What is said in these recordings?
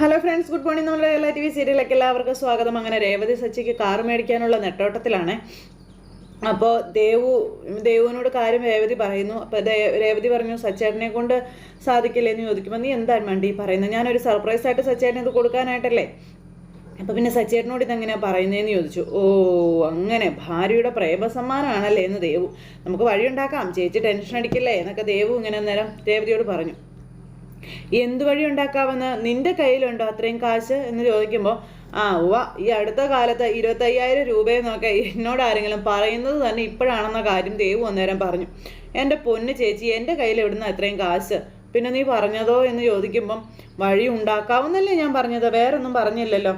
Hello friends good morning നമ്മുടെ എല്ലാ T V സീരിയലിലേക്ക് എല്ലാവർക്കും സ്വാഗതം. അങ്ങനെ രേവതി സച്ചിക്ക് കാർ മേടിക്കാനുള്ള നെട്ടോട്ടത്തിലാണ്. അപ്പോൾ ദേവു ദേവുവിനോട് കാര്യം രേവതി പറയുന്നു. അപ്പോൾ രേവതി പറഞ്ഞു സച്ചേട്ടനെ കൊണ്ട് സാധിക്കില്ലേ എന്ന് ചോദിക്കുമ്പോൾ നീ എന്താണ് വേണ്ടി പറയുന്നത്? ഞാനൊരു സർപ്രൈസ് ആയിട്ട് സച്ചേട്ടനെ ഇത് കൊടുക്കാനായിട്ടല്ലേ? അപ്പോൾ പിന്നെ സച്ചേട്ടനോട് ഇതെങ്ങനെയാണ് പറയുന്നതെന്ന് ചോദിച്ചു. ഓ അങ്ങനെ ഭാര്യയുടെ പ്രേമസമ്മാനമാണല്ലേ? എന്ന് ദേവു. നമുക്ക് വഴിയുണ്ടാക്കാം. ചേച്ചി ടെൻഷൻ അടിക്കില്ലേ? എന്നൊക്കെ ദേവു ഇങ്ങനെ നേരം രേവതിയോട് പറഞ്ഞു. എന്ത് വഴി ഉണ്ടാക്കാമെന്ന് നിന്റെ കയ്യിലുണ്ടോ? അത്രയും കാശ്? എന്ന് ചോദിക്കുമ്പോൾ ആ ഉവ ഈ അടുത്ത കാലത്ത് ഇരുപത്തയ്യായിരം രൂപയെന്നൊക്കെ എന്നോട് ആരെങ്കിലും പറയുന്നത് തന്നെ ഇപ്പോഴാണെന്ന കാര്യം ദേവു അന്നേരം പറഞ്ഞു. എന്റെ പൊന്ന് ചേച്ചി എന്റെ കയ്യിൽ എവിടുന്ന അത്രയും കാശ്. പിന്നെ നീ പറഞ്ഞതോ എന്ന് ചോദിക്കുമ്പം വഴി ഉണ്ടാക്കാവുന്നല്ലേ ഞാൻ പറഞ്ഞത്? വേറൊന്നും പറഞ്ഞില്ലല്ലോ.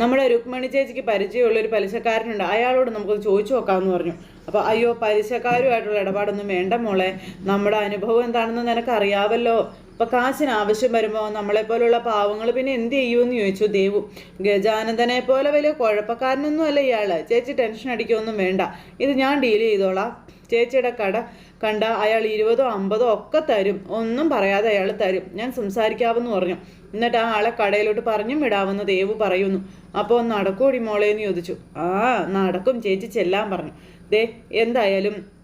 നമ്മുടെ രുക്മണി ചേച്ചിക്ക് പരിചയമുള്ള ഒരു പലിശക്കാരനുണ്ട്. അയാളോട് നമുക്ക് ചോദിച്ചു നോക്കാമെന്ന് പറഞ്ഞു. അപ്പോൾ അയ്യോ പലിശക്കാരുമായിട്ടുള്ള ഇടപാടൊന്നും വേണ്ട മോളെ. നമ്മുടെ അനുഭവം എന്താണെന്ന് നിനക്കറിയാവല്ലോ. ഇപ്പൊ കാശിന് ആവശ്യം വരുമ്പോൾ നമ്മളെപ്പോലുള്ള പാവങ്ങൾ പിന്നെ എന്ത് ചെയ്യുമെന്ന് ചോദിച്ചു ദേവു. ഗജാനന്ദനെ പോലെ വലിയ കുഴപ്പക്കാരനൊന്നും അല്ല ഇയാൾ ചേച്ചി ടെൻഷൻ അടിക്കുകയൊന്നും വേണ്ട. ഇത് ഞാൻ ഡീൽ ചെയ്തോളാം. ചേച്ചിയുടെ കട കണ്ട അയാൾ ഇരുപതോ അമ്പതോ ഒക്കെ തരും. ഒന്നും പറയാതെ അയാൾ തരും. ഞാൻ സംസാരിക്കാമെന്ന് പറഞ്ഞു. എന്നിട്ട് ആ ആളെ കടയിലോട്ട് പറഞ്ഞും വിടാമെന്ന് ദേവു പറയുന്നു. അപ്പോൾ നടക്കൂടി മോളെ എന്ന് ചോദിച്ചു. ആ നടക്കും ചേച്ചി ചെല്ലാൻ പറഞ്ഞു. ദേ എന്തായാലും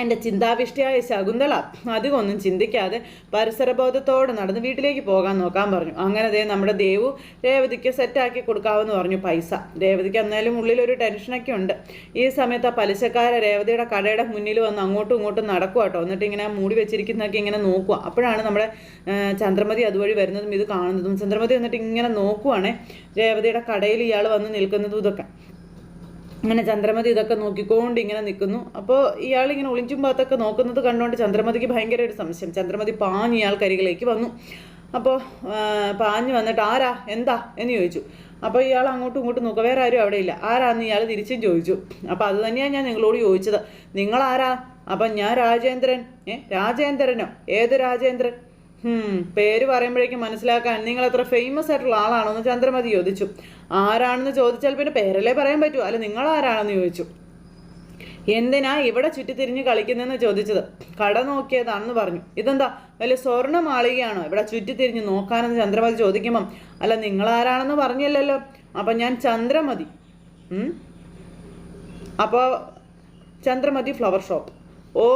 എന്റെ ചിന്താവിഷ്ടിയായ ശകുന്തള അധികമൊന്നും ചിന്തിക്കാതെ പരിസരബോധത്തോടെ നടന്ന് വീട്ടിലേക്ക് പോകാൻ നോക്കാൻ പറഞ്ഞു. അങ്ങനെ ദേ നമ്മുടെ ദേവു രേവതിക്ക് സെറ്റാക്കി കൊടുക്കാമെന്ന് പറഞ്ഞു പൈസ. രേവതിക്ക് എന്നാലും ഉള്ളിലൊരു ടെൻഷനൊക്കെ ഉണ്ട്. ഈ സമയത്ത് ആ പലിശക്കാരെ രേവതിയുടെ കടയുടെ മുന്നിൽ വന്ന് അങ്ങോട്ടും ഇങ്ങോട്ടും നടക്കുക കേട്ടോ എന്നിട്ട് ഇങ്ങനെ മൂടി വെച്ചിരിക്കുന്നതൊക്കെ ഇങ്ങനെ നോക്കുക അപ്പോഴാണ് നമ്മുടെ ചന്ദ്രമതി അതുവഴി വരുന്നതും ഇത് കാണുന്നതും. ചന്ദ്രമതി എന്നിട്ട് ഇങ്ങനെ നോക്കുവാണേ രേവതിയുടെ കടയിൽ ഇയാൾ വന്ന് നിൽക്കുന്നതും ഇതൊക്കെ. അങ്ങനെ ചന്ദ്രമതി ഇതൊക്കെ നോക്കിക്കൊണ്ട് ഇങ്ങനെ നിൽക്കുന്നു. അപ്പോൾ ഇയാൾ ഇങ്ങനെ ഒളിഞ്ചും ഭാഗത്തൊക്കെ നോക്കുന്നത് കണ്ടുകൊണ്ട് ചന്ദ്രമതിക്ക് ഭയങ്കര ഒരു സംശയം. ചന്ദ്രമതി പാഞ്ഞ് ഇയാൾക്കരികിലേക്ക് വന്നു. അപ്പോൾ പാഞ്ഞ് വന്നിട്ട് ആരാ? എന്താ? എന്ന് ചോദിച്ചു. അപ്പോൾ ഇയാൾ അങ്ങോട്ടും ഇങ്ങോട്ടും നോക്കുക. വേറെ ആരും അവിടെ ഇല്ല. ആരാന്ന്? ഇയാൾ തിരിച്ചും ചോദിച്ചു. അപ്പോൾ അത് തന്നെയാണ് ഞാൻ നിങ്ങളോട് ചോദിച്ചത്. നിങ്ങളാരാ? അപ്പം ഞാൻ രാജേന്ദ്രൻ. ഏ? രാജേന്ദ്രനോ? ഏത് രാജേന്ദ്രൻ? പേര് പറയുമ്പോഴേക്കും മനസ്സിലാക്കാൻ നിങ്ങൾ അത്ര ഫേമസ് ആയിട്ടുള്ള ആളാണോ എന്ന് ചന്ദ്രമതി ചോദിച്ചു. ആരാണെന്ന് ചോദിച്ചാൽ പിന്നെ പേരല്ലേ പറയാൻ പറ്റൂ. അല്ല നിങ്ങൾ ആരാണെന്ന് ചോദിച്ചു. എന്തിനാ ഇവിടെ ചുറ്റിത്തിരിഞ്ഞ് കളിക്കുന്നതെന്ന് ചോദിച്ചത്? കട നോക്കിയതാണെന്ന് പറഞ്ഞു. ഇതെന്താ വലിയ സ്വർണ മാളികയാണോ ഇവിടെ ചുറ്റിത്തിരിഞ്ഞ് നോക്കാനെന്ന് ചന്ദ്രമതി ചോദിക്കുമ്പം അല്ല നിങ്ങൾ ആരാണെന്ന് പറഞ്ഞില്ലല്ലോ. അപ്പം ഞാൻ ചന്ദ്രമതി. അപ്പോൾ ചന്ദ്രമതി ഫ്ലവർ ഷോപ്പ് ഓ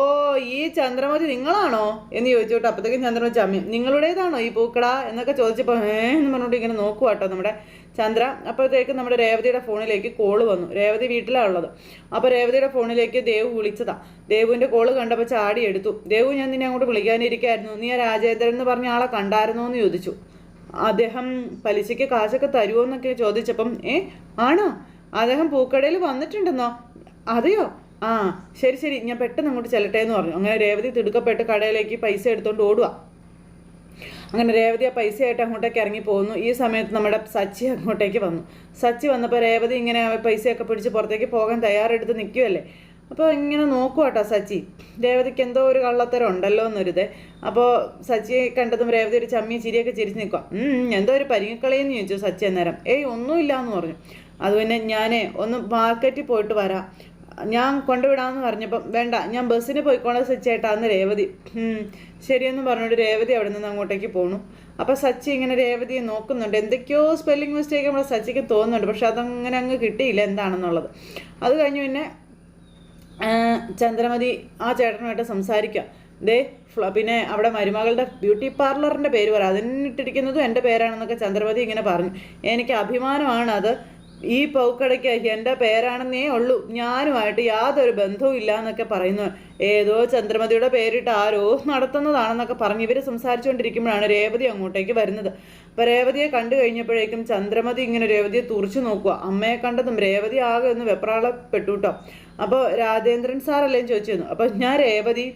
ഈ ചന്ദ്രമതി നിങ്ങളാണോ? എന്ന് ചോദിച്ചോട്ടെ. അപ്പോഴത്തേക്കും ചന്ദ്രമതി അമ്മ നിങ്ങളുടേതാണോ ഈ പൂക്കട എന്നൊക്കെ ചോദിച്ചപ്പോൾ ഏ എന്ന് പറഞ്ഞുകൊണ്ട് ഇങ്ങനെ നോക്കുക കേട്ടോ നമ്മുടെ ചന്ദ്ര. അപ്പോഴത്തേക്കും നമ്മുടെ രേവതിയുടെ ഫോണിലേക്ക് കോൾ വന്നു. രേവതി വീട്ടിലാണ് ഉള്ളത്. അപ്പോൾ രേവതിയുടെ ഫോണിലേക്ക് ദേവു വിളിച്ചതാ. ദേവുവിന്റെ കോൾ കണ്ടപ്പോൾ ചാടി എടുത്തു. ദേവു ഞാൻ നിന്നെ അങ്ങോട്ട് വിളിക്കാനിരിക്കായിരുന്നു. നീ ആ രാജേന്ദ്രൻ എന്ന് പറഞ്ഞ ആളെ കണ്ടായിരുന്നോ എന്ന് ചോദിച്ചു. അദ്ദേഹം പലിശയ്ക്ക് കാശൊക്കെ തരുമോ എന്നൊക്കെ ചോദിച്ചപ്പം ഏ ആണോ? അദ്ദേഹം പൂക്കടയിൽ വന്നിട്ടുണ്ടെന്നോ? അതെയോ? ആ ശരി ശരി. ഞാൻ പെട്ടെന്ന് അങ്ങോട്ട് ചെല്ലട്ടെ എന്ന് പറഞ്ഞു. അങ്ങനെ രേവതി തിടുക്കപ്പെട്ട് കടയിലേക്ക് പൈസ എടുത്തുകൊണ്ട് ഓടുക അങ്ങനെ രേവതി ആ പൈസയായിട്ട് അങ്ങോട്ടേക്ക് ഇറങ്ങി പോകുന്നു ഈ സമയത്ത് നമ്മുടെ സച്ചി അങ്ങോട്ടേക്ക് വന്നു. സച്ചി വന്നപ്പോൾ രേവതി ഇങ്ങനെ പൈസയൊക്കെ പിടിച്ച് പുറത്തേക്ക് പോകാൻ തയ്യാറെടുത്ത് നിൽക്കുമല്ലേ അപ്പോൾ ഇങ്ങനെ നോക്കുക കേട്ടോ സച്ചി. രേവതിക്ക് എന്തോ ഒരു കള്ളത്തരം ഉണ്ടല്ലോ എന്നൊരിത്. അപ്പോൾ സച്ചി കണ്ടതും രേവതി ഒരു ചമ്മി ചിരിയൊക്കെ ചിരിച്ച് നിൽക്കുക എന്തോ ഒരു പരിങ്ങിക്കളയെന്ന് ചോദിച്ചു സച്ചി അന്നേരം. ഏയ് ഒന്നുമില്ല എന്ന് പറഞ്ഞു. അത് ഞാൻ ഒന്ന് മാർക്കറ്റിൽ പോയിട്ട് വരാം. ഞാൻ കൊണ്ടുവിടാമെന്ന് പറഞ്ഞപ്പം വേണ്ട ഞാൻ ബസ്സിന് പോയിക്കോളാം സച്ചേട്ടാന്ന് രേവതി. ശരിയെന്ന് പറഞ്ഞുകൊണ്ട് രേവതി അവിടെ നിന്ന് അങ്ങോട്ടേക്ക് പോണു. അപ്പോൾ സച്ചി ഇങ്ങനെ രേവതിയെ നോക്കുന്നുണ്ട്. എന്തൊക്കെയോ സ്പെല്ലിംഗ് മിസ്റ്റേക്ക് നമ്മുടെ സച്ചിക്ക് തോന്നുന്നുണ്ട്. പക്ഷെ അതങ്ങനെ അങ്ങ് കിട്ടിയില്ല എന്താണെന്നുള്ളത്. അത് കഴിഞ്ഞ് പിന്നെ ചന്ദ്രമതി ആ ചേട്ടനുമായിട്ട് സംസാരിക്കുക ദേ പിന്നെ അവിടെ മരുമകളുടെ ബ്യൂട്ടി പാർലറിന്റെ പേര് പറ. അതിനിട്ടിരിക്കുന്നതും എന്റെ പേരാണെന്നൊക്കെ ചന്ദ്രമതി ഇങ്ങനെ പറഞ്ഞു. എനിക്ക് അഭിമാനമാണ് അത്. ഈ പൗക്കടയ്ക്ക് എന്റെ പേരാണെന്നേ ഉള്ളൂ. ഞാനുമായിട്ട് യാതൊരു ബന്ധവും ഇല്ല എന്നൊക്കെ പറയുന്നു. ഏതോ ചന്ദ്രമതിയുടെ പേരിട്ട് ആരോ നടത്തുന്നതാണെന്നൊക്കെ പറഞ്ഞ് ഇവർ സംസാരിച്ചുകൊണ്ടിരിക്കുമ്പോഴാണ് രേവതി അങ്ങോട്ടേക്ക് വരുന്നത്. അപ്പോൾ രേവതിയെ കണ്ടു കഴിഞ്ഞപ്പോഴേക്കും ചന്ദ്രമതി ഇങ്ങനെ രേവതിയെ തുറച്ചു നോക്കുക. അമ്മയെ കണ്ടതും രേവതി ആകെ ഒന്ന് വെപ്രാളപ്പെട്ടു കേട്ടോ അപ്പോൾ രാജേന്ദ്രൻ സാറല്ലേ ചോദിച്ചിരുന്നു അപ്പോൾ ഞാൻ രേവതി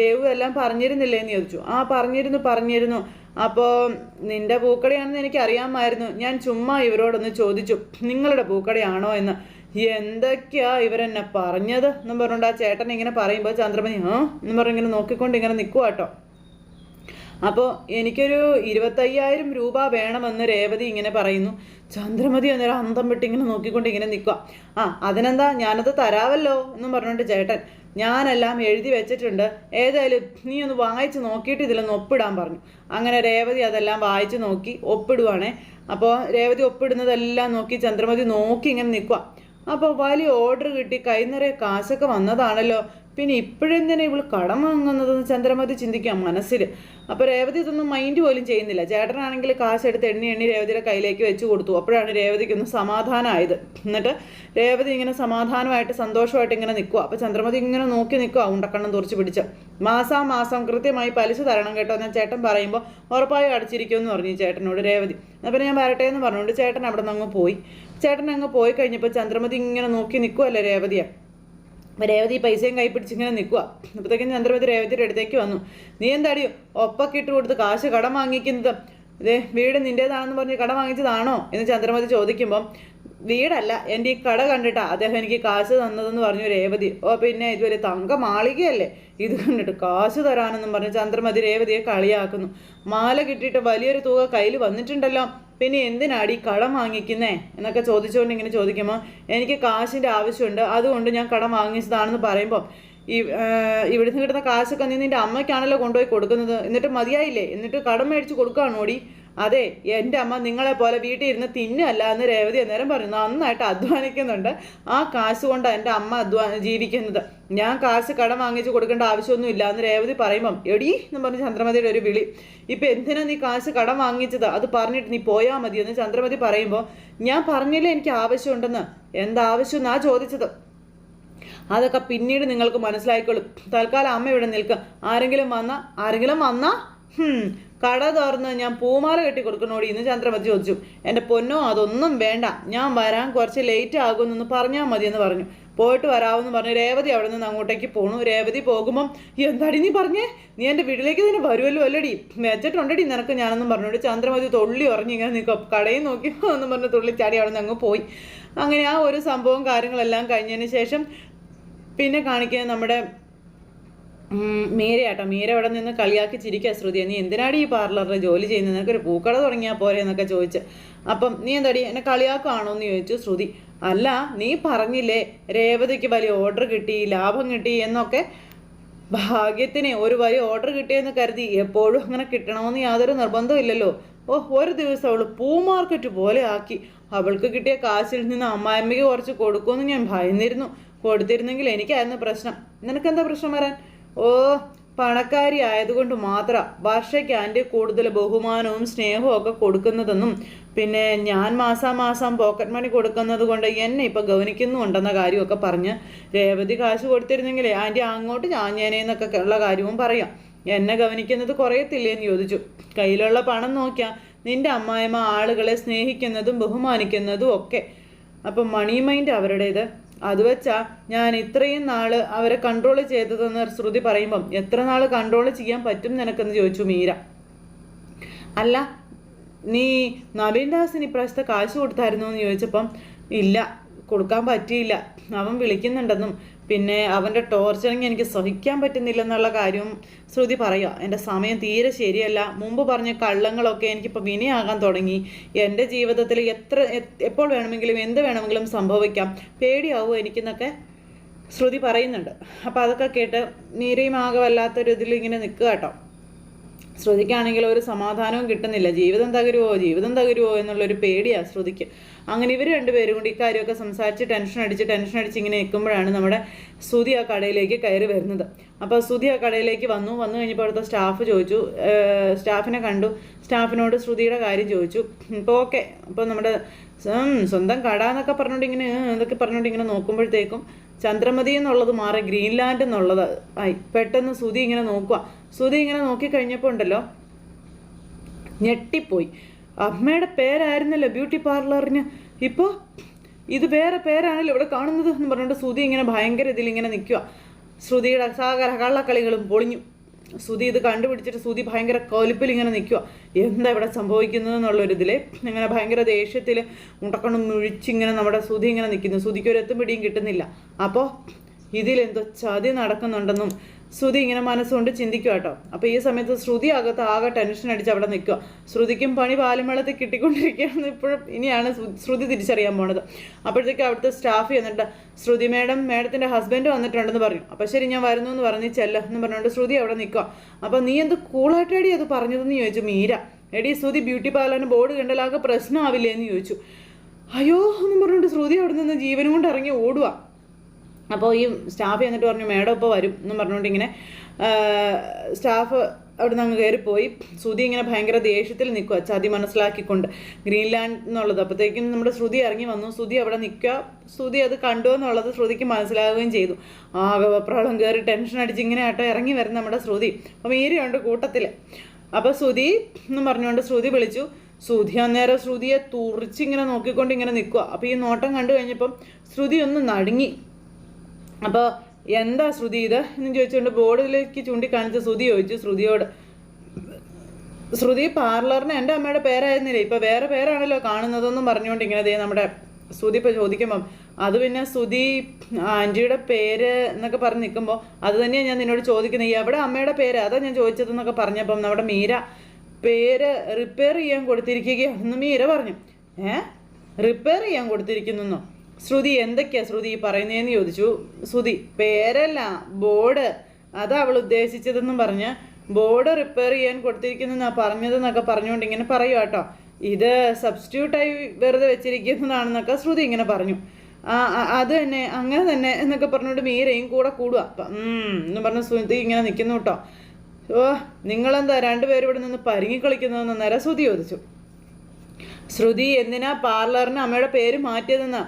ദേവു എല്ലാം പറഞ്ഞിരുന്നില്ലേ എന്ന് ചോദിച്ചു. ആ പറഞ്ഞിരുന്നു പറഞ്ഞിരുന്നു. അപ്പോൾ നിന്റെ പൂക്കടയാണെന്ന് എനിക്ക് അറിയാമായിരുന്നു ഞാൻ ചുമ്മാ ഇവരോടൊന്ന് ചോദിച്ചു നിങ്ങളുടെ പൂക്കടയാണോ എന്ന്? എന്തൊക്കെയാ ഇവരെന്നെ പറഞ്ഞത്? എന്നും പറഞ്ഞുകൊണ്ട് ആ ചേട്ടൻ ഇങ്ങനെ പറയുമ്പോൾ ചന്ദ്രമതി ആ? എന്നും പറഞ്ഞു ഇങ്ങനെ നോക്കിക്കൊണ്ട് ഇങ്ങനെ നിൽക്കുക അപ്പോൾ എനിക്കൊരു ഇരുപത്തയ്യായിരം രൂപ വേണമെന്ന് രേവതി ഇങ്ങനെ പറയുന്നു. ചന്ദ്രമതി അന്നേരം അന്തം വിട്ട് ഇങ്ങനെ നോക്കിക്കൊണ്ട് ഇങ്ങനെ നിൽക്കുക ആ അതിനെന്താ ഞാനത് തരാവല്ലോ എന്നും പറഞ്ഞുകൊണ്ട് ചേട്ടൻ ഞാനെല്ലാം എഴുതി വെച്ചിട്ടുണ്ട്. ഏതായാലും നീ ഒന്ന് വായിച്ച് നോക്കിയിട്ട് ഇതിലൊന്ന് ഒപ്പിടാൻ പറഞ്ഞു. അങ്ങനെ രേവതി അതെല്ലാം വായിച്ച് നോക്കി ഒപ്പിടുവാണേ. അപ്പോൾ രേവതി ഒപ്പിടുന്നതെല്ലാം നോക്കി ചന്ദ്രമതി നോക്കി ഇങ്ങനെ നിൽക്കുക അപ്പോൾ വലിയ ഓർഡർ കിട്ടി. കൈ നിറയെ കാശൊക്കെ വന്നതാണല്ലോ. പിന്നെ ഇപ്പോഴെന്തിനാ ഇവൾ കടം വാങ്ങുന്നതെന്ന് ചന്ദ്രമതി ചിന്തിക്കാം മനസ്സിൽ അപ്പോൾ രേവതി ഇതൊന്നും മൈൻഡ് പോലും ചെയ്യുന്നില്ല. ചേട്ടനാണെങ്കിൽ കാശെടുത്ത് എണ്ണി എണ്ണി രേവതിയുടെ കയ്യിലേക്ക് വെച്ച് കൊടുത്തു. അപ്പോഴാണ് രേവതിക്കൊന്ന് സമാധാനമായത് എന്നിട്ട് രേവതി ഇങ്ങനെ സമാധാനമായിട്ട് സന്തോഷമായിട്ട് ഇങ്ങനെ നിൽക്കുക അപ്പോൾ ചന്ദ്രമതി ഇങ്ങനെ നോക്കി നിൽക്കുക ഉണ്ടക്കണ്ണം തുറച്ച് പിടിച്ച്. മാസാ മാസം കൃത്യമായി പലിശ തരണം കേട്ടോ ഞാൻ ചേട്ടൻ പറയുമ്പോൾ ഉറപ്പായും അടച്ചിരിക്കുമെന്ന് പറഞ്ഞു ചേട്ടനോട് രേവതി. അപ്പോൾ ഞാൻ വരട്ടെ എന്ന് പറഞ്ഞുകൊണ്ട് ചേട്ടൻ അവിടെ നിന്ന് അങ്ങ് പോയി. ചേട്ടൻ അങ്ങ് പോയി കഴിഞ്ഞപ്പോൾ ചന്ദ്രമതി ഇങ്ങനെ നോക്കി നിൽക്കുമല്ലേ രേവതിയെ. രേവതി പൈസയും കൈ പിടിച്ചിങ്ങനെ നിൽക്കുക അപ്പോഴത്തേക്കും ചന്ദ്രമതി രേവതിയുടെ അടുത്തേക്ക് വന്നു. നീ എന്താടി ഒപ്പൊക്കെ ഇട്ട് കൊടുത്ത് കാശ് കടം വാങ്ങിക്കുന്നത്? ഇതേ വീട് നിന്റേതാണെന്ന് പറഞ്ഞ് കടം വാങ്ങിച്ചതാണോ? എന്ന് ചന്ദ്രമതി ചോദിക്കുമ്പം വീടല്ല. എന്റെ ഈ കട കണ്ടിട്ടാ അദ്ദേഹം എനിക്ക് കാശ് തന്നതെന്ന് പറഞ്ഞു രേവതി. ഓ പിന്നെ ഇതുവരെ തങ്ക മാളികയല്ലേ? ഇത് കണ്ടിട്ട് കാശ് തരാനെന്നും പറഞ്ഞ് ചന്ദ്രമതി രേവതിയെ കളിയാക്കുന്നു. മാല കിട്ടിയിട്ട് വലിയൊരു തുക കയ്യിൽ വന്നിട്ടുണ്ടല്ലോ. പിന്നെ എന്തിനാടി കടം വാങ്ങിക്കുന്നേ? എന്നൊക്കെ ചോദിച്ചുകൊണ്ട് ഇങ്ങനെ ചോദിക്കുമ്പോൾ എനിക്ക് കാശിന്റെ ആവശ്യമുണ്ട്. അതുകൊണ്ട് ഞാൻ കടം വാങ്ങിച്ചതാണെന്ന് പറയുമ്പോൾ ഈ ഇവിടുന്ന് കിട്ടുന്ന കാശൊക്കെ നീ നിന്റെ അമ്മയ്ക്കാണല്ലോ കൊണ്ടുപോയി കൊടുക്കുന്നത്. എന്നിട്ട് മതിയായില്ലേ? എന്നിട്ട് കടം മേടിച്ച് കൊടുക്കുകയാണോടി അതെ എന്റെ അമ്മ നിങ്ങളെ പോലെ വീട്ടിൽ ഇരുന്ന് തിന്നല്ല എന്ന് രേവതി അന്നേരം പറഞ്ഞു. നന്നായിട്ട് അധ്വാനിക്കുന്നുണ്ട്. ആ കാശ് കൊണ്ടാണ് എന്റെ അമ്മ അധ്വാ ജീവിക്കുന്നത്. ഞാൻ കാശ് കടം വാങ്ങിച്ച് കൊടുക്കേണ്ട ആവശ്യമൊന്നും ഇല്ല എന്ന് രേവതി പറയുമ്പം എടി എന്ന് പറഞ്ഞ് ചന്ദ്രമതിയുടെ ഒരു വിളി. ഇപ്പം എന്തിനാ നീ കാശ് കടം വാങ്ങിച്ചത്? അത് പറഞ്ഞിട്ട് നീ പോയാൽ മതി എന്ന് ചന്ദ്രമതി പറയുമ്പോൾ ഞാൻ പറഞ്ഞില്ലേ എനിക്ക് ആവശ്യമുണ്ടെന്ന്? എന്താവശ്യം എന്നാ ചോദിച്ചത്? അതൊക്കെ പിന്നീട് നിങ്ങൾക്ക് മനസ്സിലായിക്കോളും. തൽക്കാലം അമ്മ ഇവിടെ നിൽക്കുക ആരെങ്കിലും വന്നാൽ ആരെങ്കിലും വന്നാ? കട തുറന്ന് ഞാൻ പൂമാല കെട്ടി കൊടുക്കണോടി ഇന്ന് ചന്ദ്രമതി ചോദിച്ചു. എന്റെ പൊന്നോ അതൊന്നും വേണ്ട. ഞാൻ വരാൻ കുറച്ച് ലേറ്റ് ആകുമെന്നൊന്ന് പറഞ്ഞാൽ മതി എന്ന് പറഞ്ഞു. പോയിട്ട് വരാമെന്ന് പറഞ്ഞ് രേവതി അവിടെ നിന്ന് അങ്ങോട്ടേക്ക് പോണു. രേവതി പോകുമ്പം എന്താടി നീ പറഞ്ഞേ? നീ എന്റെ വീട്ടിലേക്ക് തന്നെ വരുമല്ലോ അല്ലടി? വെച്ചിട്ടുണ്ടടി നിനക്ക് ഞാനൊന്നും പറഞ്ഞോട് ചന്ദ്രമതി തൊള്ളി ഉറങ്ങി ഇങ്ങനെ നിൽക്കും. കടയിൽ നോക്കി എന്നും പറഞ്ഞ് തുള്ളിച്ചാടി അവിടെ നിന്ന് അങ്ങ് പോയി. അങ്ങനെ ആ ഒരു സംഭവം കാര്യങ്ങളെല്ലാം കഴിഞ്ഞതിന് ശേഷം പിന്നെ കാണിക്കുന്നത് നമ്മുടെ മീരയാട്ടോ മീര അവിടെ നിന്ന് കളിയാക്കി ചിരിക്കുക ശ്രുതിയെ നീ എന്തിനാടി ഈ പാർലറിൽ ജോലി ചെയ്യുന്നത് നിനക്കൊരു പൂക്കട തുടങ്ങിയാൽ പോരെ എന്നൊക്കെ ചോദിച്ച്. അപ്പം നീ എന്താടി എന്നെ കളിയാക്കുകയാണോ എന്ന് ചോദിച്ചു ശ്രുതി. അല്ല നീ പറഞ്ഞില്ലേ രേവതിക്ക് വലിയ ഓർഡർ കിട്ടി ലാഭം കിട്ടി എന്നൊക്കെ? ഭാഗ്യത്തിന് ഒരു വലിയ ഓർഡർ കിട്ടിയെന്ന് കരുതി എപ്പോഴും അങ്ങനെ കിട്ടണമെന്ന് യാതൊരു നിർബന്ധമില്ലല്ലോ ഓ ഒരു ദിവസം അവൾ പൂ മാർക്കറ്റ് പോലെ ആക്കി. അവൾക്ക് കിട്ടിയ കാശിൽ നിന്ന് അമ്മായിമ്മയ്ക്ക് കുറച്ച് കൊടുക്കുമെന്ന് ഞാൻ ഭയന്നിരുന്നു. കൊടുത്തിരുന്നെങ്കിൽ എനിക്കായിരുന്നു പ്രശ്നം. നിനക്കെന്താ പ്രശ്നം വരാൻ? ഓ പണക്കാരി ആയതുകൊണ്ട് മാത്രം വർഷയ്ക്ക് ആന്റി കൂടുതൽ ബഹുമാനവും സ്നേഹവും ഒക്കെ കൊടുക്കുന്നതെന്നും പിന്നെ ഞാൻ മാസാമാസം പോക്കറ്റ് മണി കൊടുക്കുന്നത് കൊണ്ട് എന്നെ ഇപ്പം ഗവനിക്കുന്നുണ്ടെന്ന കാര്യമൊക്കെ പറഞ്ഞ് രേവതി കാശ് കൊടുത്തിരുന്നെങ്കിലേ ആന്റി അങ്ങോട്ട് ഞാഞ്ഞേനേന്നൊക്കെ ഉള്ള കാര്യവും പറയാം. എന്നെ ഗവനിക്കുന്നത് കുറയത്തില്ലേ എന്ന് ചോദിച്ചു. കയ്യിലുള്ള പണം നോക്കിയാൽ നിന്റെ അമ്മായിമ്മ ആളുകളെ സ്നേഹിക്കുന്നതും ബഹുമാനിക്കുന്നതും ഒക്കെ. അപ്പം മണി മൈൻഡ് അവരുടേത്? അത് വെച്ചാ ഞാൻ ഇത്രയും നാൾ അവരെ കൺട്രോൾ ചെയ്തതെന്ന് ശ്രുതി പറയുമ്പം എത്ര നാൾ കൺട്രോൾ ചെയ്യാൻ പറ്റും നിനക്കെന്ന് ചോദിച്ചു മീര. അല്ല നീ നവീൻ ദാസിന് ഇപ്രാവശ്യത്തെ കാശ് കൊടുത്തായിരുന്നു എന്ന് ചോദിച്ചപ്പം ഇല്ല കൊടുക്കാൻ പറ്റിയില്ല. അവൻ വിളിക്കുന്നുണ്ടെന്നും പിന്നെ അവന്റെ ടോർച്ചറിങ് എനിക്ക് സഹിക്കാൻ പറ്റുന്നില്ലെന്നുള്ള കാര്യവും ശ്രുതി പറയുക എന്റെ സമയം തീരെ ശരിയല്ല. മുമ്പ് പറഞ്ഞ കള്ളങ്ങളൊക്കെ എനിക്കിപ്പോൾ വിനയാകാൻ തുടങ്ങി. എന്റെ ജീവിതത്തിൽ എത്ര എപ്പോൾ വേണമെങ്കിലും എന്ത് വേണമെങ്കിലും സംഭവിക്കാം. പേടിയാവും എനിക്കെന്നൊക്കെ ശ്രുതി പറയുന്നുണ്ട്. അപ്പോൾ അതൊക്കെ കേട്ട് നീരയും ആകെ വല്ലാത്തൊരു ഇതിൽ ഇങ്ങനെ നിൽക്കുക കേട്ടോ. ശ്രുതിക്കാണെങ്കിൽ ഒരു സമാധാനവും കിട്ടുന്നില്ല. ജീവിതം തകരുവോ? ജീവിതം തകരുവോ എന്നുള്ളൊരു പേടിയാണ് ശ്രുതിക്ക്. അങ്ങനെ ഇവർ രണ്ടുപേരും കൂടി ഇക്കാര്യമൊക്കെ സംസാരിച്ച് ടെൻഷൻ അടിച്ച് ടെൻഷൻ അടിച്ച് ഇങ്ങനെ നിൽക്കുമ്പോഴാണ് നമ്മുടെ സുതി ആ കടയിലേക്ക് കയറി വരുന്നത്. അപ്പോൾ സുതി ആ കടയിലേക്ക് വന്നു. വന്നു കഴിഞ്ഞപ്പോൾ അവിടുത്തെ സ്റ്റാഫ് ചോദിച്ചു സ്റ്റാഫിനെ കണ്ടു. സ്റ്റാഫിനോട് ശ്രുതിയുടെ കാര്യം ചോദിച്ചു. ഇപ്പോൾ ഓക്കെ അപ്പോൾ നമ്മുടെ സ്വന്തം കട എന്നൊക്കെ പറഞ്ഞുകൊണ്ട് ഇങ്ങനെ എന്തൊക്കെ പറഞ്ഞുകൊണ്ട് ഇങ്ങനെ നോക്കുമ്പോഴത്തേക്കും ചന്ദ്രമതി എന്നുള്ളത് മാറി ഗ്രീൻലാൻഡ് എന്നുള്ളത് ആയി. പെട്ടെന്ന് സുതി ഇങ്ങനെ നോക്കുക സുതി ഇങ്ങനെ നോക്കിക്കഴിഞ്ഞപ്പോൾ ഉണ്ടല്ലോ ഞെട്ടിപ്പോയി. അമ്മയുടെ പേരായിരുന്നല്ലോ ബ്യൂട്ടി പാർലറിന്. ഇപ്പോൾ ഇത് വേറെ പേരാണല്ലോ ഇവിടെ കാണുന്നത് എന്ന് പറഞ്ഞിട്ട് ശ്രുതി ഇങ്ങനെ ഭയങ്കര ഇതിൽ ഇങ്ങനെ നിൽക്കുക ശ്രുതിയുടെ സാഗര കള്ളക്കളികളും പൊളിഞ്ഞു. ശ്രുതി ഇത് കണ്ടുപിടിച്ചിട്ട് ശ്രുതി ഭയങ്കര കൊലുപ്പിൽ ഇങ്ങനെ നിൽക്കുക എന്താ ഇവിടെ സംഭവിക്കുന്നത് എന്നുള്ളൊരിതിൽ ഇങ്ങനെ ഭയങ്കര ദേഷ്യത്തിൽ മുട്ടക്കണ്ണം മുഴിച്ചിങ്ങനെ നമ്മുടെ ശ്രുതി ഇങ്ങനെ നിൽക്കുന്നു. ശ്രുതിക്ക് ഒരു എത്തും പിടിയും കിട്ടുന്നില്ല. അപ്പോൾ ഇതിലെന്തോ ചതി നടക്കുന്നുണ്ടെന്നും ശ്രുതി ഇങ്ങനെ മനസ്സുകൊണ്ട് ചിന്തിക്കുക കേട്ടോ അപ്പോൾ ഈ സമയത്ത് ശ്രുതി അകത്ത് ആകെ ടെൻഷൻ അടിച്ച് അവിടെ നിൽക്കുക ശ്രുതിക്കും പണി പാലുമേളത്തിൽ കിട്ടിക്കൊണ്ടിരിക്കുകയാണെന്ന് ഇപ്പോഴും ഇനിയാണ് ശ്രുതി തിരിച്ചറിയാൻ പോണത്. അപ്പോഴത്തേക്ക് അവിടുത്തെ സ്റ്റാഫ് എന്നിട്ട് ശ്രുതി മേഡം മേഡത്തിന്റെ ഹസ്ബൻഡ് വന്നിട്ടുണ്ടെന്ന് പറഞ്ഞു. അപ്പോൾ ശരി ഞാൻ വരുന്നു എന്ന് പറഞ്ഞ് ചെല്ല എന്ന് പറഞ്ഞുകൊണ്ട് ശ്രുതി അവിടെ നിൽക്കുക അപ്പോൾ നീ എന്ത് കൂളായിട്ടേടി അത് പറഞ്ഞതെന്ന് ചോദിച്ചു മീര. എടി ശ്രുതി ബ്യൂട്ടി പാർലറിന് ബോർഡ് കണ്ടാലാകെ പ്രശ്നമാവില്ലേ എന്ന് ചോദിച്ചു. അയ്യോ എന്ന് പറഞ്ഞുകൊണ്ട് ശ്രുതി അവിടെ നിന്ന് ജീവനും കൊണ്ട് ഇറങ്ങി ഓടുക അപ്പോൾ ഈ സ്റ്റാഫ് എന്നിട്ട് പറഞ്ഞു മേഡം ഇപ്പോൾ വരും എന്ന് പറഞ്ഞുകൊണ്ട് ഇങ്ങനെ സ്റ്റാഫ് അവിടെ നിന്ന് അങ്ങ് കയറിപ്പോയി ശ്രുതി ഇങ്ങനെ ഭയങ്കര ദേഷ്യത്തിൽ നിൽക്കുക ചതി മനസ്സിലാക്കിക്കൊണ്ട്. ഗ്രീൻലാൻഡ് എന്നുള്ളത്. അപ്പോഴത്തേക്കും നമ്മുടെ ശ്രുതി ഇറങ്ങി വന്നു. ശ്രുതി അവിടെ നിൽക്കുക ശ്രുതി അത് കണ്ടു എന്നുള്ളത് ശ്രുതിക്ക് മനസ്സിലാവുകയും ചെയ്തു. ആകെ വെപ്രാളം കയറി ടെൻഷൻ അടിച്ച് ഇങ്ങനെ ആട്ടോ ഇറങ്ങി വരുന്ന നമ്മുടെ ശ്രുതി. അപ്പോൾ മീരയുണ്ട് കൂട്ടത്തിൽ അപ്പോൾ ശ്രുതി എന്ന് പറഞ്ഞുകൊണ്ട് ശ്രുതി വിളിച്ചു. ശ്രുതി അന്നേരം ശ്രുതിയെ തുറിച്ചിങ്ങനെ നോക്കിക്കൊണ്ട് ഇങ്ങനെ നിൽക്കുക അപ്പോൾ ഈ നോട്ടം കണ്ടു കഴിഞ്ഞപ്പം ശ്രുതി ഒന്ന് നടുങ്ങി. അപ്പോൾ എന്താ ശ്രുതി ഇത്? എന്ന് ചോദിച്ചുകൊണ്ട് ബോർഡിലേക്ക് ചൂണ്ടിക്കാണിച്ച് ശ്രുതി ചോദിച്ചു ശ്രുതിയോട്. ശ്രുതി പാർലറിന് എന്റെ അമ്മയുടെ പേരായിരുന്നില്ല? ഇപ്പം വേറെ പേരാണല്ലോ കാണുന്നതെന്നും പറഞ്ഞുകൊണ്ട് ഇങ്ങനെ ദേ നമ്മുടെ ശ്രുതി ഇപ്പോൾ ചോദിക്കുമ്പം അത് പിന്നെ ശ്രുതി ആന്റിയുടെ പേര് എന്നൊക്കെ പറഞ്ഞ് നിൽക്കുമ്പോൾ അത് തന്നെയാണ് ഞാൻ നിന്നോട് ചോദിക്കുന്നത് എവിടെ അമ്മയുടെ പേര്? അതാ ഞാൻ ചോദിച്ചതെന്നൊക്കെ പറഞ്ഞപ്പം നമ്മുടെ മീര പേര് റിപ്പയർ ചെയ്യാൻ കൊടുത്തിരിക്കുകയാണെന്ന് മീര പറഞ്ഞു. ഏ? റിപ്പയർ ചെയ്യാൻ കൊടുത്തിരിക്കുന്നോ ശ്രുതി എന്തൊക്കെയാ ശ്രുതി പറയുന്നതെന്ന് ചോദിച്ചു. ശ്രുതി പേരല്ല ബോർഡ്. അതാ അവൾ ഉദ്ദേശിച്ചതെന്നും പറഞ്ഞ് ബോർഡ് റിപ്പയർ ചെയ്യാൻ കൊടുത്തിരിക്കുന്നെന്നാ പറഞ്ഞതെന്നൊക്കെ പറഞ്ഞുകൊണ്ട് ഇങ്ങനെ പറയുക കേട്ടോ. ഇത് സബ്സ്റ്റിറ്റ്യൂട്ടായി വെറുതെ വെച്ചിരിക്കുന്നതാണെന്നൊക്കെ ശ്രുതി ഇങ്ങനെ പറഞ്ഞു. ആ അത് തന്നെ അങ്ങനെ തന്നെ എന്നൊക്കെ പറഞ്ഞുകൊണ്ട് മീരയും കൂടെ കൂടുക എന്ന് പറഞ്ഞ് ശ്രുതി ഇങ്ങനെ നിൽക്കുന്നു കേട്ടോ. ഓ നിങ്ങളെന്താ രണ്ടുപേരും ഇവിടെ നിന്ന് പരുങ്ങി കളിക്കുന്നതെന്ന് നേരെ ശ്രുതി ചോദിച്ചു. ശ്രുതി എന്തിനാ പാർലറിന് അമ്മയുടെ പേര് മാറ്റിയതെന്നാ?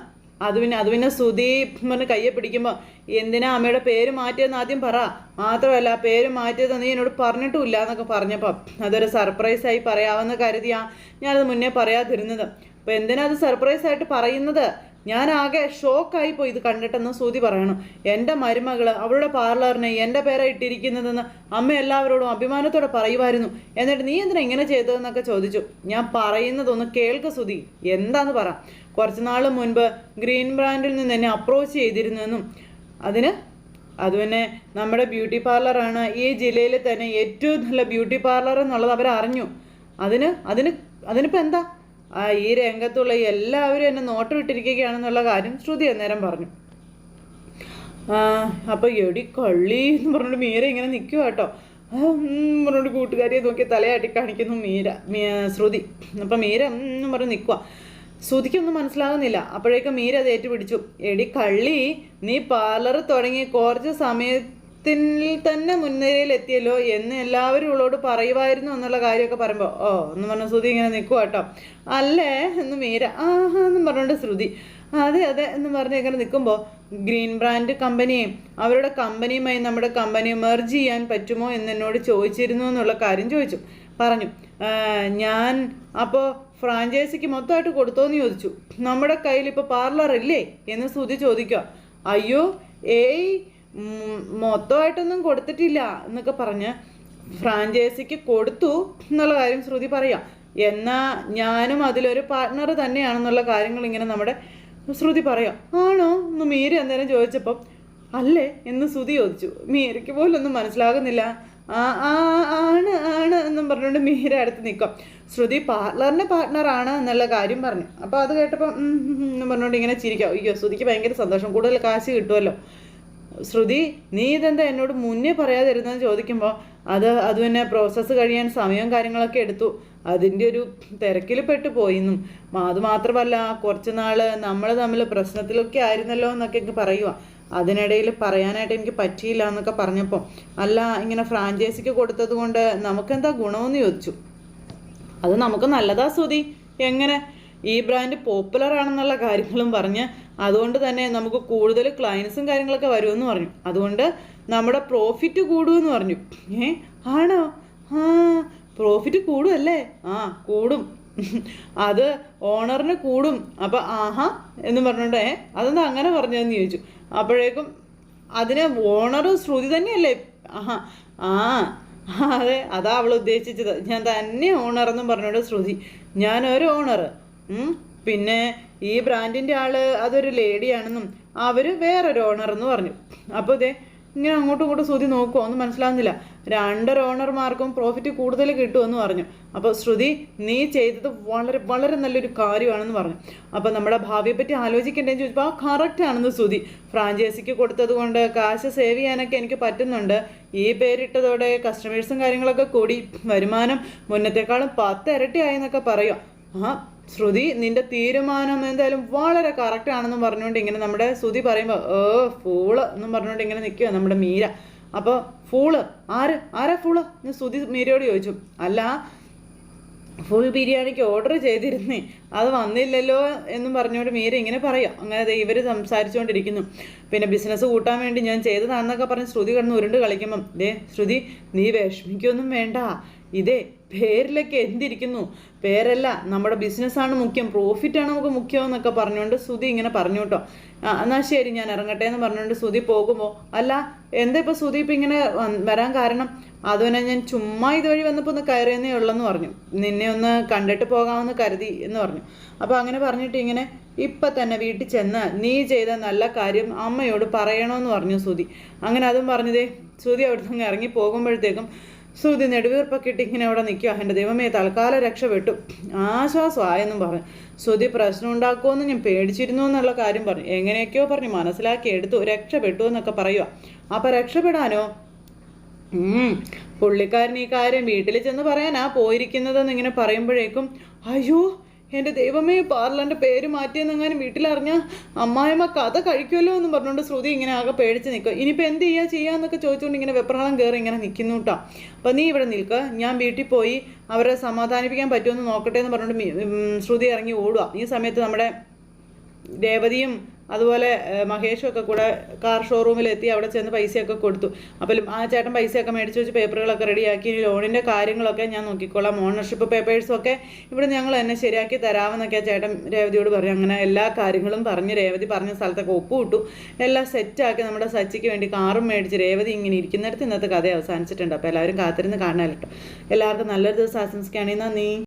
അത് പിന്നെ അത് പിന്നെ സുദീപ് പറഞ്ഞ് കയ്യെ പിടിക്കുമ്പോൾ എന്തിനാ അമ്മയുടെ പേര് മാറ്റിയതെന്ന് ആദ്യം പറ. മാത്രമല്ല പേര് മാറ്റിയത് നീ എന്നോട് പറഞ്ഞിട്ടുമില്ല എന്നൊക്കെ പറഞ്ഞപ്പോൾ അതൊരു സർപ്രൈസായി പറയാമെന്ന് കരുതിയാ ഞാനത് മുന്നേ പറയാതിരുന്നത്. അപ്പോൾ എന്തിനാ അത് സർപ്രൈസായിട്ട് പറയുന്നത്? ഞാൻ ആകെ ഷോക്കായി പോയി ഇത് കണ്ടിട്ടെന്ന് സൂതി പറയണം. എന്റെ മരുമകൾ അവളുടെ പാർലറിനെ എന്റെ പേരാ ഇട്ടിരിക്കുന്നതെന്ന് അമ്മ എല്ലാവരോടും അഭിമാനത്തോടെ പറയുമായിരുന്നു. എന്നിട്ട് നീ എന്തിനാ ഇങ്ങനെ ചെയ്തതെന്നൊക്കെ ചോദിച്ചു. ഞാൻ പറയുന്നതൊന്ന് കേൾക്ക് സുതി എന്താന്ന് പറ. കുറച്ച് നാൾ മുൻപ് ഗ്രീൻ ബ്രാൻഡിൽ നിന്ന് എന്നെ അപ്രോച്ച് ചെയ്തിരുന്നെന്നും അതിന് അത് പിന്നെ നമ്മുടെ ബ്യൂട്ടി പാർലറാണ് ഈ ജില്ലയിൽ തന്നെ ഏറ്റവും നല്ല ബ്യൂട്ടി പാർലർ എന്നുള്ളത് അവർ അറിഞ്ഞു. അതിന് അതിന് അതിനിപ്പോൾ എന്താ? ആ ഈ രംഗത്തുള്ള എല്ലാവരും എന്നെ നോട്ട് വിട്ടിരിക്കുകയാണെന്നുള്ള കാര്യം ശ്രുതി അന്നേരം പറഞ്ഞു. അപ്പോൾ എടി കള്ളി എന്ന് പറഞ്ഞിട്ട് മീര ഇങ്ങനെ നിൽക്കുക കേട്ടോ. പറഞ്ഞോണ്ട് കൂട്ടുകാരിയെ നോക്കി തലയാട്ടി കാണിക്കുന്നു മീര ശ്രുതി. അപ്പം മീര എന്ന് പറഞ്ഞ് നിൽക്കുക ശ്രുതിക്കൊന്നും മനസ്സിലാകുന്നില്ല. അപ്പോഴേക്കും മീര അത് ഏറ്റുപിടിച്ചു. എടി കള്ളി നീ പാർലർ തുടങ്ങി കുറച്ച് സമയത്തിൽ തന്നെ മുൻനിരയിൽ എത്തിയല്ലോ എന്ന് എല്ലാവരും ഉള്ളോട് പറയുമായിരുന്നു എന്നുള്ള കാര്യമൊക്കെ പറയുമ്പോൾ ഓ എന്ന് പറഞ്ഞ ശ്രുതി ഇങ്ങനെ നിൽക്കുക കേട്ടോ അല്ലേ? എന്ന് മീര ആഹാ എന്നും പറഞ്ഞുകൊണ്ട് ശ്രുതി അതെ അതെ എന്ന് പറഞ്ഞ് ഇങ്ങനെ നിൽക്കുമ്പോൾ ഗ്രീൻ ബ്രാൻഡ് കമ്പനിയും അവരുടെ കമ്പനിയുമായി നമ്മുടെ കമ്പനി മെർജ് ചെയ്യാൻ പറ്റുമോ? എന്ന് എന്നോട് ചോദിച്ചിരുന്നു എന്നുള്ള കാര്യം ചോദിച്ചു. പറഞ്ഞു ഞാൻ അപ്പോൾ ഫ്രാഞ്ചൈസിക്ക് മൊത്തമായിട്ട് കൊടുത്തോന്ന് ചോദിച്ചു. നമ്മുടെ കയ്യിൽ ഇപ്പോൾ പാർലർ ഇല്ലേ? എന്ന് ശ്രുതി ചോദിക്കുക. അയ്യോ ഏയ് മൊത്തമായിട്ടൊന്നും കൊടുത്തിട്ടില്ല എന്നൊക്കെ പറഞ്ഞ് ഫ്രാഞ്ചൈസിക്ക് കൊടുത്തു എന്നുള്ള കാര്യം ശ്രുതി പറയാം. എന്നാ ഞാനും അതിലൊരു പാർട്ണർ തന്നെയാണെന്നുള്ള കാര്യങ്ങൾ ഇങ്ങനെ നമ്മുടെ ശ്രുതി പറയാം. ആണോ? എന്ന് മീര അന്നേരം ചോദിച്ചപ്പം അല്ലേ? എന്ന് ശ്രുതി ചോദിച്ചു. മീരയ്ക്ക് പോലൊന്നും മനസ്സിലാകുന്നില്ല. ആ ആ ആണ് ആണ് എന്നും പറഞ്ഞുകൊണ്ട് മീര അടുത്ത് നിൽക്കും. ശ്രുതി പാർട്ട്ണറിന്റെ പാർട്ട്ണറാണ് എന്നുള്ള കാര്യം പറഞ്ഞു. അപ്പോൾ അത് കേട്ടപ്പം എന്ന് പറഞ്ഞുകൊണ്ട് ഇങ്ങനെ ചിരിക്കാം. അയ്യോ ശ്രുതിക്ക് ഭയങ്കര സന്തോഷം. കൂടുതൽ കാശ് കിട്ടുമല്ലോ. ശ്രുതി നീ ഇതെന്താ എന്നോട് മുന്നേ പറയാതിരുന്നെന്ന് ചോദിക്കുമ്പോൾ അത് അത് പിന്നെ പ്രോസസ്സ് കഴിയാൻ സമയവും കാര്യങ്ങളൊക്കെ എടുത്തു. അതിന്റെ ഒരു തിരക്കിൽ പെട്ട് പോയിന്നും. അത് മാത്രമല്ല കുറച്ച് നാൾ നമ്മൾ തമ്മിൽ പ്രശ്നത്തിലൊക്കെ ആയിരുന്നല്ലോ എന്നൊക്കെ പറയുക അതിനിടയിൽ പറയാനായിട്ട് എനിക്ക് പറ്റിയില്ല എന്നൊക്കെ പറഞ്ഞപ്പോൾ അല്ല ഇങ്ങനെ ഫ്രാഞ്ചൈസിക്ക് കൊടുത്തത് കൊണ്ട് നമുക്കെന്താ ഗുണമെന്ന് ചോദിച്ചു. അത് നമുക്ക് നല്ലതാ സ്തുതി എങ്ങനെ? ഈ ബ്രാൻഡ് പോപ്പുലർ ആണെന്നുള്ള കാര്യങ്ങളും പറഞ്ഞ് അതുകൊണ്ട് തന്നെ നമുക്ക് കൂടുതൽ ക്ലയൻസും കാര്യങ്ങളൊക്കെ വരുമെന്ന് പറഞ്ഞു. അതുകൊണ്ട് നമ്മുടെ പ്രോഫിറ്റ് കൂടുമെന്ന് പറഞ്ഞു. ഏ? ആണോ? ആ പ്രോഫിറ്റ് കൂടുമല്ലേ ആ കൂടും. അത് ഓണറിന് കൂടും. അപ്പം ആഹാ എന്ന് പറഞ്ഞോണ്ടേ അതൊന്നും അങ്ങനെ പറഞ്ഞതെന്ന് ചോദിച്ചു. അപ്പോഴേക്കും അതിന് ഓണർ ശ്രുതി തന്നെയല്ലേ? ആഹാ ആ അതെ അതാ അവൾ ഉദ്ദേശിച്ചത്. ഞാൻ തന്നെ ഓണർ എന്നും പറഞ്ഞോണ്ട് ശ്രുതി ഞാനൊരു ഓണർ പിന്നെ ഈ ബ്രാൻഡിന്റെ ആൾ അതൊരു ലേഡിയാണെന്നും അവർ വേറൊരു ഓണർ എന്ന് പറഞ്ഞു. അപ്പോൾ ഇതേ ഇങ്ങനെ അങ്ങോട്ടും ഇങ്ങോട്ടും ശ്രുതി നോക്കുമോ ഒന്നും മനസ്സിലാവുന്നില്ല. രണ്ടര ഓണർമാർക്കും പ്രോഫിറ്റ് കൂടുതൽ കിട്ടുമെന്ന് പറഞ്ഞു. അപ്പോൾ ശ്രുതി നീ ചെയ്തത് വളരെ വളരെ നല്ലൊരു കാര്യമാണെന്ന് പറഞ്ഞു. അപ്പോൾ നമ്മുടെ ഭാവിയെ പറ്റി ആലോചിക്കേണ്ടതെന്ന് ചോദിച്ചപ്പോൾ ആ കറക്റ്റ് ആണെന്ന് ശ്രുതി. ഫ്രാഞ്ചൈസിക്ക് കൊടുത്തത് കൊണ്ട് കാശ് സേവ് ചെയ്യാനൊക്കെ എനിക്ക് പറ്റുന്നുണ്ട്. ഈ പേരിട്ടതോടെ കസ്റ്റമേഴ്സും കാര്യങ്ങളൊക്കെ കൂടി. വരുമാനം മുന്നത്തെക്കാളും പത്ത് ഇരട്ടിയായെന്നൊക്കെ പറയും. ആ ശ്രുതി നിന്റെ തീരുമാനം എന്തായാലും വളരെ കറക്റ്റ് ആണെന്ന് പറഞ്ഞുകൊണ്ട് ഇങ്ങനെ നമ്മുടെ ശ്രുതി പറയുമ്പോൾ ഏ ഫൂൾ എന്നും പറഞ്ഞുകൊണ്ട് ഇങ്ങനെ നിൽക്കുക നമ്മുടെ മീര. അപ്പോൾ ഫൂൾ ആര്? ആരാ ഫൂൾ എന്ന് സുധി മീരയോട് ചോദിച്ചു. അല്ല ഫുൾ ബിരിയാണിക്ക് ഓർഡർ ചെയ്തിരുന്നേ. അത് വന്നില്ലല്ലോ എന്നും പറഞ്ഞുകൊണ്ട് മീര ഇങ്ങനെ പറയാം. അങ്ങനെ ഇവർ സംസാരിച്ചുകൊണ്ടിരിക്കുന്നു. പിന്നെ ബിസിനസ് കൂട്ടാൻ വേണ്ടി ഞാൻ ചെയ്തതാണെന്നൊക്കെ പറഞ്ഞ് ശ്രുതി കിടന്ന് ഉരുണ്ട് കളിക്കുമ്പം ദേ ശ്രുതി നീ വിഷമിക്കൊന്നും വേണ്ട. ഇതേ പേരിലൊക്കെ എന്തിരിക്കുന്നു? പേരല്ല നമ്മുടെ ബിസിനസ്സാണ് മുഖ്യം. പ്രോഫിറ്റാണ് നമുക്ക് മുഖ്യം എന്നൊക്കെ പറഞ്ഞുകൊണ്ട് ശ്രുതി ഇങ്ങനെ പറഞ്ഞു കേട്ടോ. എന്നാൽ ശരി ഞാൻ ഇറങ്ങട്ടെ എന്ന് പറഞ്ഞുകൊണ്ട് ശ്രുതി പോകുമ്പോൾ അല്ല എന്താ ഇപ്പോൾ ശ്രുതി ഇപ്പം ഇങ്ങനെ വരാൻ കാരണം? അതുപോലെ ഞാൻ ചുമ്മാ ഇതുവഴി വന്നപ്പോൾ ഒന്ന് കയറിയെന്നേ ഉള്ളെന്ന് പറഞ്ഞു. നിന്നെ ഒന്ന് കണ്ടിട്ട് പോകാമെന്ന് കരുതി എന്ന് പറഞ്ഞു. അപ്പോൾ അങ്ങനെ പറഞ്ഞിട്ട് ഇങ്ങനെ ഇപ്പം തന്നെ വീട്ടിൽ ചെന്ന് നീ ചെയ്ത നല്ല കാര്യം അമ്മയോട് പറയണമെന്ന് പറഞ്ഞു സുതി അങ്ങനെ അതും പറഞ്ഞതേ സുതി അവിടുന്ന് അങ്ങ് ഇറങ്ങി പോകുമ്പോഴത്തേക്കും സുതി നെടുവീർപ്പൊക്കെ ഇട്ട് ഇങ്ങനെ അവിടെ നിൽക്കുക എന്റെ ദൈവമേ തൽക്കാലം രക്ഷപ്പെട്ടു. ആശ്വാസമായെന്നും പറഞ്ഞു. സുതി പ്രശ്നം ഉണ്ടാക്കുമെന്ന് ഞാൻ പേടിച്ചിരുന്നു എന്നുള്ള കാര്യം പറഞ്ഞു. എങ്ങനെയൊക്കെയോ പറഞ്ഞു മനസ്സിലാക്കി എടുത്തു രക്ഷപ്പെട്ടു എന്നൊക്കെ പറയുക അപ്പം രക്ഷപ്പെടാനോ. പുള്ളിക്കാരൻ ഈ കാര്യം വീട്ടിൽ ചെന്ന് പറയാനാ പോയിരിക്കുന്നതെന്ന് ഇങ്ങനെ പറയുമ്പോഴേക്കും അയ്യോ എന്റെ ദൈവമേ പാർലറിന്റെ പേര് മാറ്റിയെന്നെങ്ങാനും വീട്ടിലറിഞ്ഞ അമ്മായിമ്മ കഥ കഴിക്കുമല്ലോ എന്ന് പറഞ്ഞുകൊണ്ട് ശ്രുതി ഇങ്ങനെ ആകെ പേടിച്ച് നിൽക്കുക. ഇനിയിപ്പോൾ എന്ത് ചെയ്യുക ചെയ്യാന്നൊക്കെ ചോദിച്ചുകൊണ്ട് ഇങ്ങനെ വെപ്രാളം കയറി ഇങ്ങനെ നിൽക്കുന്നു കേട്ടോ അപ്പം നീ ഇവിടെ നിൽക്കുക ഞാൻ വീട്ടിൽ പോയി അവരെ സമാധാനിപ്പിക്കാൻ പറ്റുമെന്ന് നോക്കട്ടെ എന്ന് പറഞ്ഞുകൊണ്ട് ശ്രുതി ഇറങ്ങി ഓടുക ഈ സമയത്ത് നമ്മുടെ രേവതിയും അതുപോലെ മഹേഷൊക്കെ കൂടെ കാർ ഷോറൂമിലെത്തി അവിടെ ചെന്ന് പൈസയൊക്കെ കൊടുത്തു. അപ്പോൾ ആ ചേട്ടൻ പൈസയൊക്കെ മേടിച്ച് വെച്ച് പേപ്പറുകളൊക്കെ റെഡിയാക്കി ലോണിന്റെ കാര്യങ്ങളൊക്കെ ഞാൻ നോക്കിക്കോളാം. ഓണർഷിപ്പ് പേപ്പേഴ്സും ഒക്കെ ഇവിടെ ഞങ്ങൾ തന്നെ ശരിയാക്കി തരാമെന്നൊക്കെ ചേട്ടൻ രേവതിയോട് പറഞ്ഞു. അങ്ങനെ എല്ലാ കാര്യങ്ങളും പറഞ്ഞ് രേവതി പറഞ്ഞ സ്ഥലത്തൊക്കെ ഒപ്പുവിട്ടു. എല്ലാം സെറ്റാക്കി നമ്മുടെ സച്ചിക്ക് വേണ്ടി കാറും മേടിച്ച് രേവതി ഇങ്ങനെ ഇരിക്കുന്നിടത്ത് ഇന്നത്തെ കഥ അവസാനിച്ചിട്ടുണ്ട്. അപ്പോൾ എല്ലാവരും കാത്തിരുന്ന് കാണാനല്ലോ എല്ലാവർക്കും നല്ലൊരു ദിവസം ആശംസിക്കുകയാണെങ്കിൽ നന്ദി.